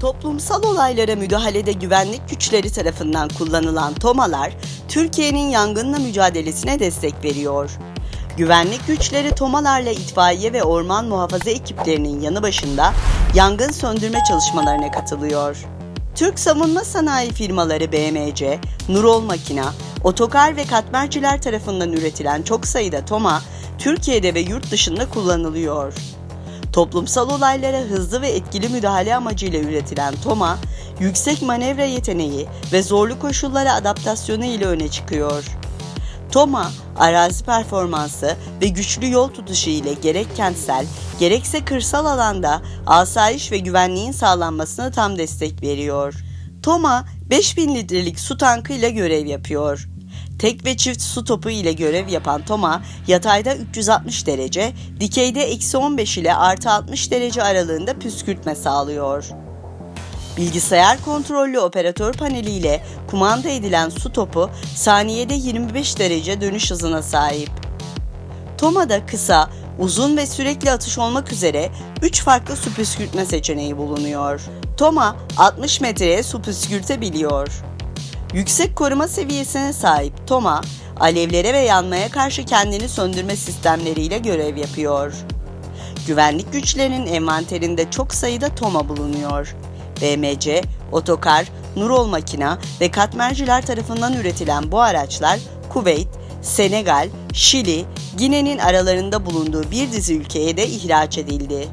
Toplumsal olaylara müdahalede güvenlik güçleri tarafından kullanılan tomalar, Türkiye'nin yangınla mücadelesine destek veriyor. Güvenlik güçleri tomalarla itfaiye ve orman muhafaza ekiplerinin yanı başında yangın söndürme çalışmalarına katılıyor. Türk savunma sanayi firmaları BMC, Nurol Makina, Otokar ve Katmerciler tarafından üretilen çok sayıda toma Türkiye'de ve yurt dışında kullanılıyor. Toplumsal olaylara hızlı ve etkili müdahale amacıyla üretilen Toma, yüksek manevra yeteneği ve zorlu koşullara adaptasyonu ile öne çıkıyor. Toma, arazi performansı ve güçlü yol tutuşu ile gerek kentsel, gerekse kırsal alanda asayiş ve güvenliğin sağlanmasına tam destek veriyor. Toma, 5000 litrelik su tankı ile görev yapıyor. Tek ve çift su topu ile görev yapan Toma, yatayda 360 derece, dikeyde eksi 15 ile artı 60 derece aralığında püskürtme sağlıyor. Bilgisayar kontrollü operatör paneliyle kumanda edilen su topu saniyede 25 derece dönüş hızına sahip. Toma'da kısa, uzun ve sürekli atış olmak üzere 3 farklı su püskürtme seçeneği bulunuyor. Toma 60 metreye su püskürtebiliyor. Yüksek koruma seviyesine sahip Toma, alevlere ve yanmaya karşı kendini söndürme sistemleriyle görev yapıyor. Güvenlik güçlerinin envanterinde çok sayıda Toma bulunuyor. BMC, Otokar, Nurol Makina ve Katmerciler tarafından üretilen bu araçlar Kuveyt, Senegal, Şili, Gine'nin aralarında bulunduğu bir dizi ülkeye de ihraç edildi.